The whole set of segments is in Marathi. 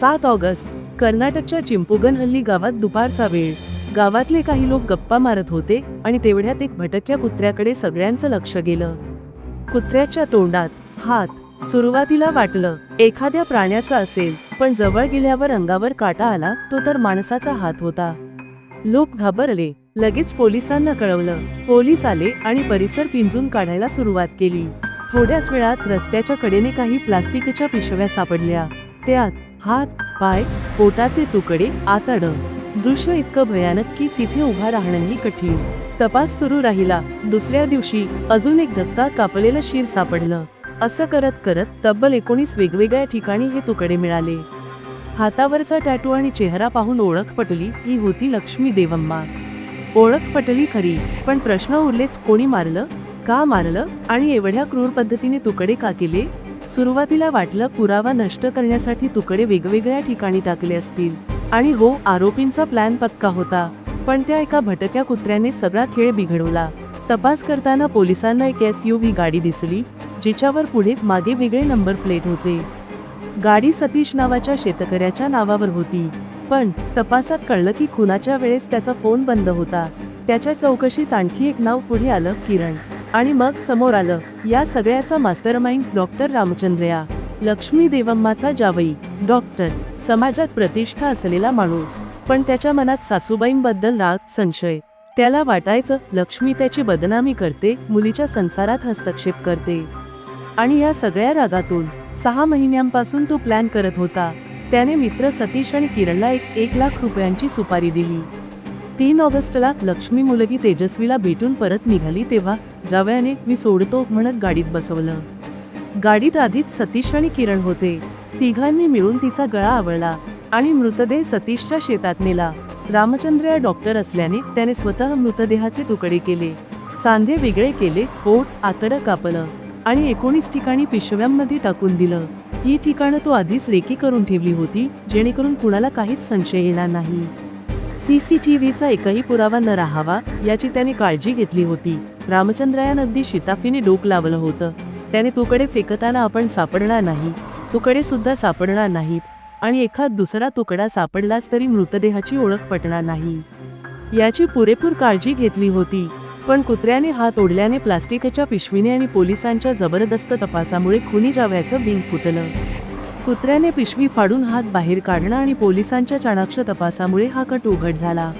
सात ऑगस्ट कर्नाटकच्या चिंपुगनहल्ली गावात दुपारचा वेळ. गावातले काही लोक गप्पा मारत होते आणि तेवढ्यात एक भटक्या कुत्र्याकडे सगळ्यांचं लक्ष गेलं. कुत्र्याच्या तोंडात हात सुरुवातीला वाटलं एखाद्या प्राण्याचा असेल पण जवळ गेल्यावर अंगावर काटा आला तो तर माणसाचा हात होता. लोक घाबरले लगेच पोलिसांना कळवलं. पोलीस आले आणि परिसर पिंजून काढायला सुरुवात केली. थोड्याच वेळात रस्त्याच्या कडेने काही प्लास्टिकच्या पिशव्या सापडल्या. त्यात हात पाय पोटाचे तुकडे आतड. दृश्य इतकं भयानक की तिथे उभा राहणंही कठीण. तपास सुरू राहिला. दुसऱ्या दिवशी अजून एक धक्का कापलेलं शीर सापडलं. असं करत करत तब्बल एकोणीस वेगवेगळ्या ठिकाणी हे तुकडे मिळाले. हातावरचा टॅटू आणि चेहरा पाहून ओळख पटली ही होती लक्ष्मी देवम्मा. ओळख पटली खरी पण प्रश्न उरलेच कोणी मारलं का मारलं आणि एवढ्या क्रूर पद्धतीने तुकडे का केले? सुरुवातीला वाटलं पुरावा नष्ट करण्यासाठी तुकडे वेगवेगळ्या ठिकाणी टाकले असतील. आणि हो आरोपींचा प्लॅन पक्का होता. पण त्या एका भटक्या कुत्र्याने सगळा खेळ बिघडवला. तपास करताना पोलिसांना एक एस यू व्ही गाडी दिसली जिच्यावर पुढे मागे वेगळे नंबर प्लेट होते. गाडी सतीश नावाच्या शेतकऱ्याच्या नावावर होती. पण तपासात कळलं की खुनाच्या वेळेस त्याचा फोन बंद होता. त्याच्या चौकशीत आणखी एक नाव पुढे आलं किरण. आणि मग समोर आलं या सगळ्याचा मास्टरमाइंड डॉक्टर रामचंद्रया. लक्ष्मी देवम्माचा जावई डॉक्टर समाजात प्रतिष्ठा असलेला माणूस. पण त्याच्या मनात सासूबाईंबद्दल राग संशय. त्याला वाटायचं लक्ष्मी त्याची बदनामी करते मुलीच्या संसारात हस्तक्षेप करते. आणि या सगळ्या रागातून सहा महिन्यांपासून तो प्लॅन करत होता. त्याने मित्र सतीश आणि किरणला एक एक लाख रुपयांची सुपारी दिली. तीन ऑगस्टला लक्ष्मी मुलगी तेजस्वीला भेटून परत निघाली तेव्हा जावयाने मी सोडतो म्हणत गाडीत बसवलं. गाडीत आधीच सतीश आणि किरण होते. तिघांनी मिळून तिचा गळा आवळला आणि मृतदेह सतीशच्या शेतात नेला. रामचंद्र या डॉक्टर असल्याने त्याने स्वतः मृतदेहाचे तुकडे केले. सांधे वेगळे केले पोट आतडं कापलं आणि एकोणीस ठिकाणी पिशव्यांमध्ये टाकून दिलं. ही ठिकाणं तो आधीच रेकी करून ठेवली होती जेणेकरून कुणाला काहीच संशय येणार नाही. सीसीटीव्हीचा एकही पुरावा न राहावा याची त्याने काळजी घेतली होती. रामचंद्रयान अगदी शिताफीने डोक लावलं होतं. त्याने तुकडे फेकताना आपण सापडणार नाही. तुकडे सुद्धा सापडणार नाहीत. आणि एखाद दुसरा तुकडा सापडलाच तरी मृतदेहाची ओळख पटणार नाही. याची पुरेपूर काळजी घेतली होती. पण कुत्र्याने हात ओढल्याने प्लास्टिकच्या पिशवीने आणि पोलिसांच्या जबरदस्त तपासामुळे खुनी जावयाचं बिंग फुटलं. कुत्र्याने पिशवी फाडून हात बाहेर काढणं आणि पोलिसांच्या चाणाक्ष तपासामुळे हा कट उघड झाला.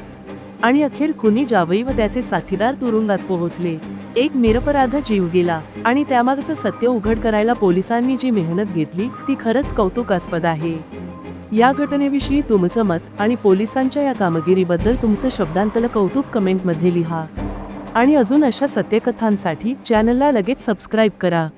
आणि अखेर खुनी जावई व त्याचे साथीदार तुरुंगात पोहोचले. एक निरपराध जीव गेला आणि त्यामागचं सत्य उघड करायला पोलिसांनी जी मेहनत घेतली ती खरंच कौतुकास्पद आहे. या घटनेविषयी तुमचं मत आणि पोलिसांच्या या कामगिरीबद्दल तुमचं शब्दांतलं कौतुक कमेंटमध्ये लिहा. आणि अजून अशा सत्यकथांसाठी चॅनलला लगेच सबस्क्राईब करा.